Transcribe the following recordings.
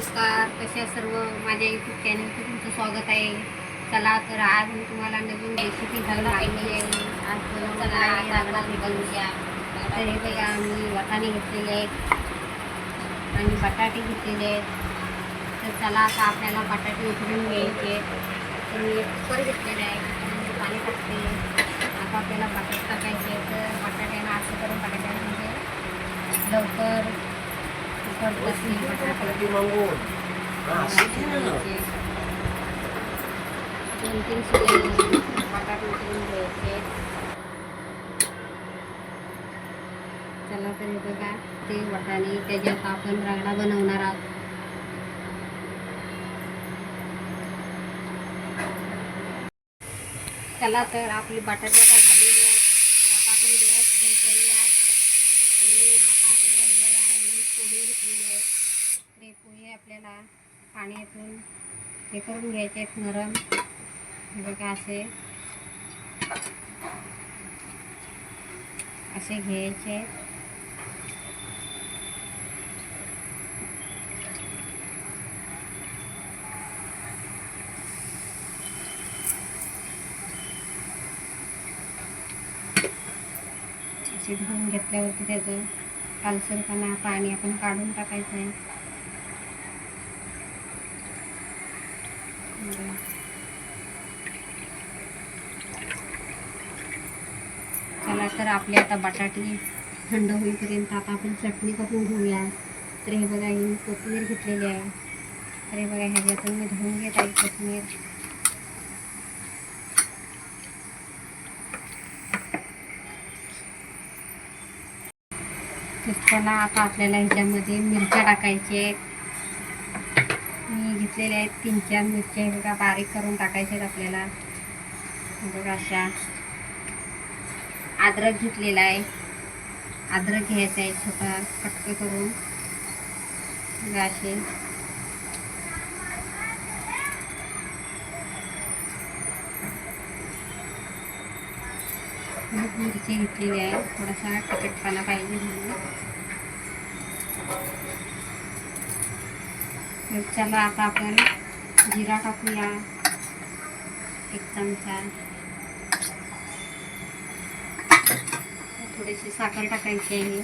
नमस्कार कशा सर्व? माझ्या यूट्यूब चॅनलचं तुमचं स्वागत आहे. चला तर आज मी तुम्हाला नवीन रेसिपी घालून आलेली आहे. आज बनवणार आहे रगडा बनवूया तर हे बघा मी वाटाणे घेतलेले आहेत आणि बटाटे घेतलेले आहेत. तर चला आता आपल्याला बटाटे उकडून घ्यायचे तर मी एक कुकर घेतलेले आहे. पाणी टाकते. आता आपल्याला बटाटे टाकायचे तर बटाट्यानं असं करून बटाट्यानं म्हणजे लवकर दोन तीन चला तर इथं बघा ते वाटाणे त्याच्यात आपण रगडा बनवणार आहोत चला तर आपली बटाटे झालेली आहे आपण गॅस बंद करूया. आणि आता आपल्याला हे बघा मी पोहे घेतलेली आहेत. ते पोहे आपल्याला पाण्यातून हे करून घ्यायचे आहेत नरम. हे बघा असे. असे घ्यायचे आहेत. धुवून घेतल्यावरती त्याचं कालसरपणा पाणी आपण काढून टाकायचं आहे. चला तर आपले आता बटाटे थंड होईपर्यंत आता आपण चटणी करून घेऊया. तर हे बघा ही कोथिंबीर घेतलेली आहे. तर हे बघा ह्याच्यातून मी धुवून घेत आहे कोथिंबीर. तर आता आपल्याला ह्याच्यामध्ये मिरच्या टाकायच्या आहेत. मी घेतलेल्या आहेत तीन चार मिरच्या बघा बारीक करून टाकायच्या आहेत आपल्याला. बघा अशा. अद्रक घेतलेला आहे. अद्रक घ्यायचं आहे छोटा कटके करून. बघा असे. मिरची घेतलेली आहे. थोडासा तिखटपणा पाहिजे म्हणून. चला आता आपण जिरा टाकूया. एक चमचा. थोडीशी साखर टाकायची आहे.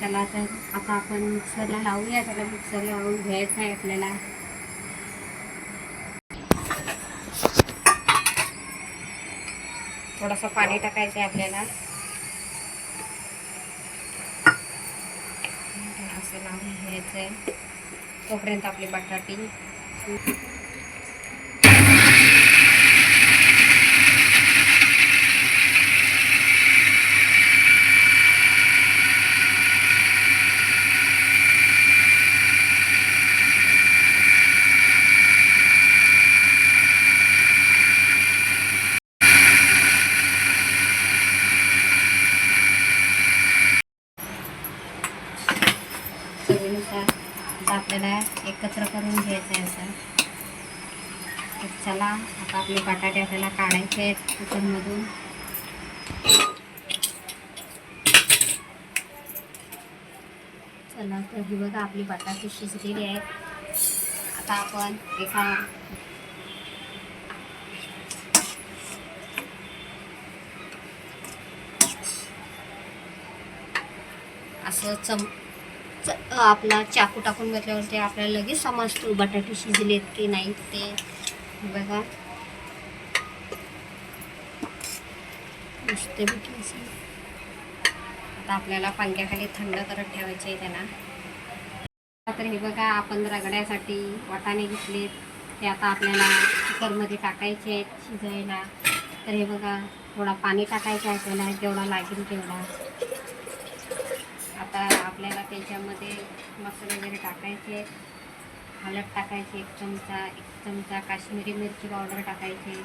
चला तर आता आपण मिक्सरला लावूया. त्याला मिक्सरला लावून घ्यायचं आहे आपल्याला. थोडंसं पाणी टाकायचं आहे आपल्याला. असं लावून घ्यायचं आहे तोपर्यंत आपली बटाटी चवीनुसार आता आपल्याला एकत्र करून घ्यायचं आहे असं तर आता आपले बटाटे आपल्याला काढायचे आहेत कुकरमधून चला तर ही बघा आपली बटाटे शिजलेली आहेत. आता आपण एका असं चम च- आपला चाकू टाकून घेतल्यावरती आपल्याला लगेच समजतो बटाटे शिजलेत की नाही ते. बघा. नुसते असं आता आपल्याला पंख्याखाली थंड करत ठेवायचे आहे त्यांना. तर हे बघा आपण रगड्यासाठी वाटाणे घेतलेत. ते आता आपल्याला कुकरमध्ये टाकायचे आहेत शिजायला. तर हे बघा थोडा पाणी टाकायचं आहे आपल्याला जेवढा लागेल तेवढा. आता आपल्याला त्याच्यामध्ये मसाले वगैरे टाकायचे आहेत. हळद टाकायची एक चमचा एक चमचा काश्मीरी मिरची पावडर टाकायची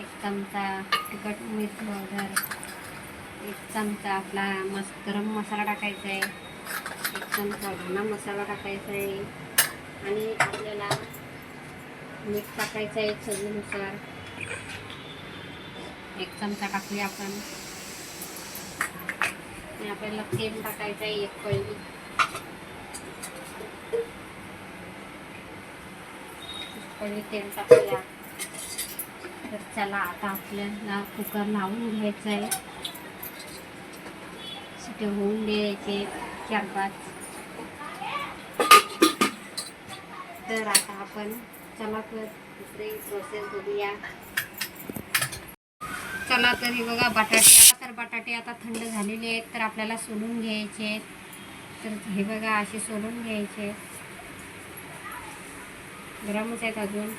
एक चमचा तिखट मिरची पावडर एक चमचा आपला मस गरम मसाला टाकायचा आहे एक चमचा धना मसाला टाकायचा आहे आणि आपल्याला मीठ टाकायचं आहे चवीनुसार. एक चमचा टाकूया आपण. आणि आपल्याला तेल टाकायचं आहे एक पळी कमी तेल टाकूया तर चला आता आपल्याला कुकर लावून घ्यायचं आहे. शिटे होऊन द्यायचे चार पाच. तर आता आपण चला तर दुसरी प्रोसेस बघूया. चला तर हे बघा बटाटे आता तर बटाटे आता थंड झालेले आहेत तर आपल्याला सोलून घ्यायचे आहेत. तर हे बघा असे सोलून घ्यायचे आहेत. गरमच आहेत अजून.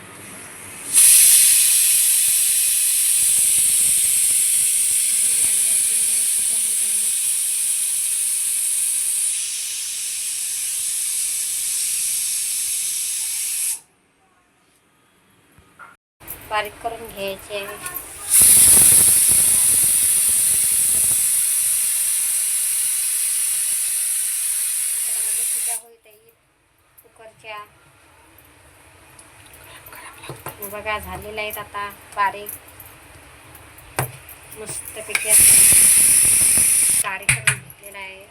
बारीक करून घ्यायचे. आहे शिट्या होत आहेत कुकरच्या हे बघा झालेल्या आहेत आता बारीक मस्तपैकी असं बारीक करून घेतलेला आहे.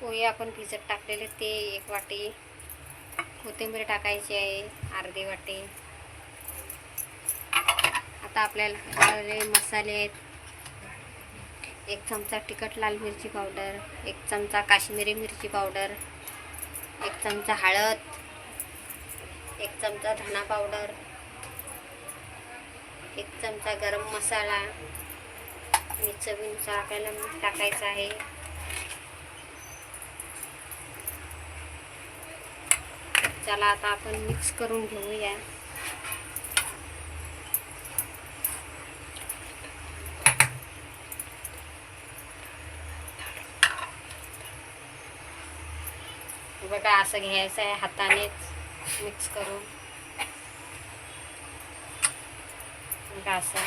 पोहे आपण भिजत टाकलेले ते एक वाटी. कोथिंबीर टाकायची आहे अर्धी वाटी. आता आपल्याला मसाले आहेत. एक चमचा तिखट लाल मिरची पावडर एक चमचा काश्मीरी मिरची पावडर. एक चमचा हळद एक चमचा धना पावडर एक चमचा गरम मसाला आणि चवीनुसार आपल्याला मीठ टाकायचं आहे. चला आता आपण मिक्स करून घेऊया. बघा असं घ्यायचं आहे हातानेच मिक्स करून. बघा असं.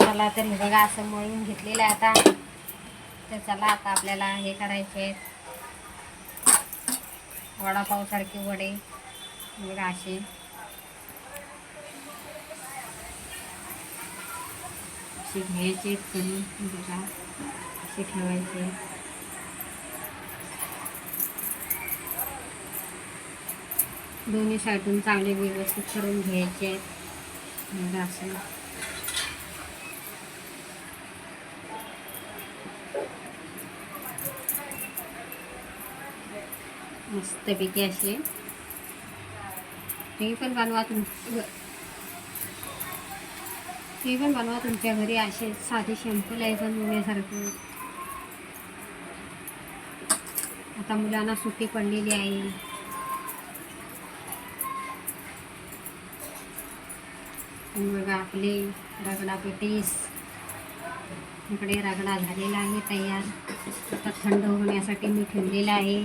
चला तर हे बघा असं मळून घेतलेलं आहे आता. तर चला आता आपल्याला हे करायचे आहेत. वडापावसारखे वडे. बघा असे. असे घ्यायचे करून बघा असे ठेवायचे. दोन्ही साईडून चांगले व्यवस्थित करून घ्यायचे. आहेत बघा असं. मस्तपैकी असे. तुम्ही पण बनवा तुम तुम्ही पण बनवा तुमच्या घरी असे साधे शॅम्पू आहे बनवण्यासारखं आता मुलांना सुट्टी पडलेली आहे. बघा आपले रगडा पेटीस इकडे रगडा झालेला आहे तयार. आता थंड होण्यासाठी मी ठेवलेला आहे.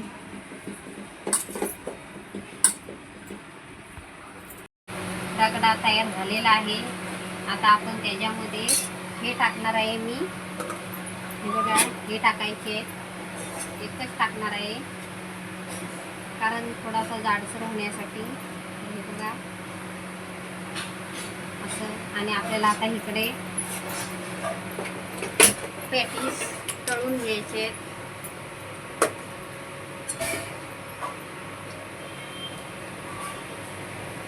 रगडा तयार झालेला आहे. आता आपण त्याच्यामध्ये हे टाकणार आहे मी. हे बघा हे टाकायचे. एकच टाकणार आहे. कारण थोडासा जाडसर होण्यासाठी हे बघा. असं. आणि आपल्याला आता इकडे पॅटीस तळून घ्यायचे आहेत.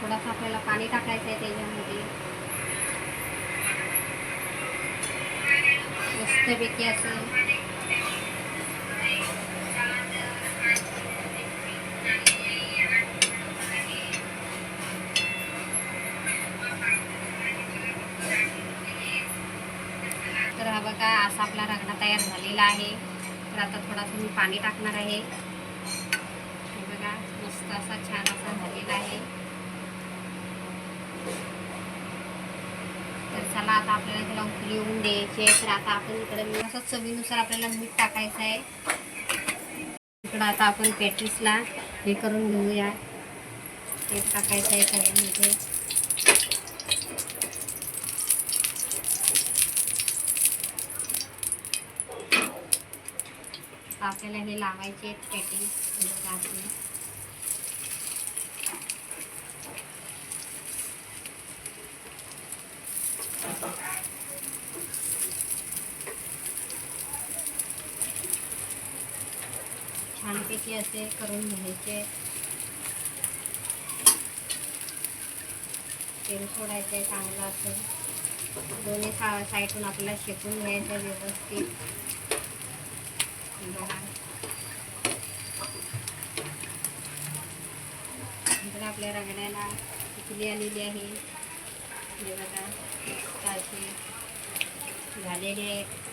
थोडासा आपल्याला पाणी टाकायचं आहे त्याच्यामध्ये. मस्तपैकी असं. तर हा बघा असा आपला रगडा तयार झालेला आहे. तर आता थोडासा मी पाणी टाकणार आहे हे बघा मस्त असा छान असा झालेला आहे तर आता आपल्याला त्याला उकळी येऊन तर आता आपण इकडे. असं चवीनुसार आपल्याला मीठ टाकायचं आहे. इकडं आता आपण पॅटीसला हे करून घेऊया. ते टाकायचं आहे कढईमध्ये आपल्याला हे लावायचे आहेत छानपैकी असे करून घ्यायचे तेल सोडायचं चांगलं असं दोन्ही सा साईडून आपल्याला शेकून घ्यायचं व्यवस्थित बघा आपल्या रगड्याला उकली आलेली आहे बघा झालेली आहे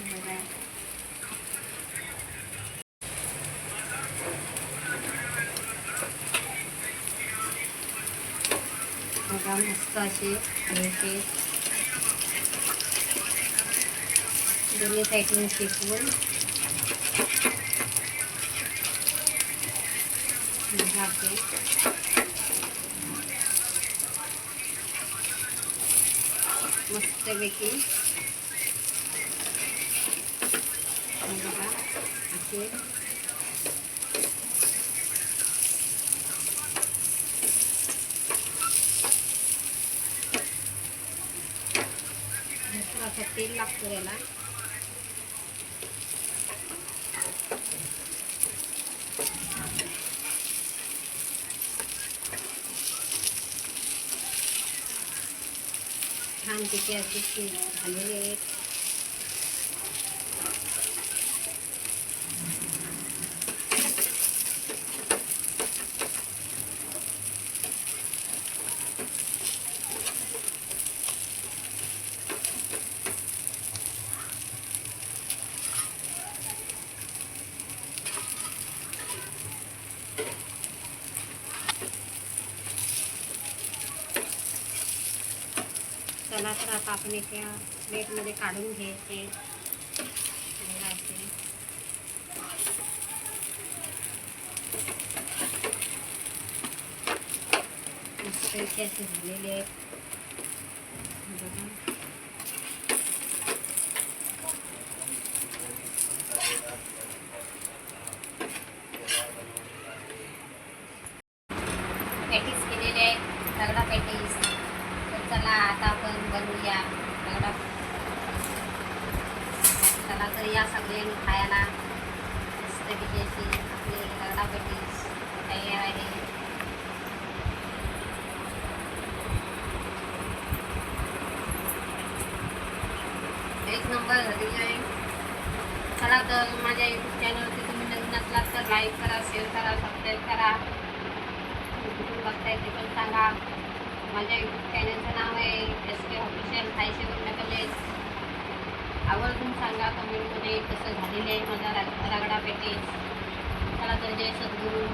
असे झालेले आहेत हे बघा बघा मस्त असे घ्यायचे दोन्ही साईडून शेकवून बघा असे मस्तपैकी हे बघा असे तेल लागतो याला छान असे झालेले आहेत. झाला तर आता आपण एका प्लेटमध्ये काढून घ्यायचे. झालेले आहेत बघा. पॅटीस केलेले आहेत रगडा पॅटीस तर चला आता आपण बनवूया रगडा चला तर या सगळ्यांनी खायला मस्तपैकी अशी आपली रगडा पॅटीस तयार आहे एक नंबर झालेली आहे. चला तर माझ्या यूट्यूब चॅनलवरती तुम्ही नवीन असलात तर लाईक करा शेअर करा सबस्क्राईब करा. कुठून बघताय ते पण सांगा. माझ्या यूट्यूब चॅनलचं नाव आहे एस के ऑफिशियल खायचे बंद कॉलेज आवर्जून सांगा कमेंटमध्ये कसं झालेलं आहे माझा रग रगडा पेटे चला तर जय सद्गुरू.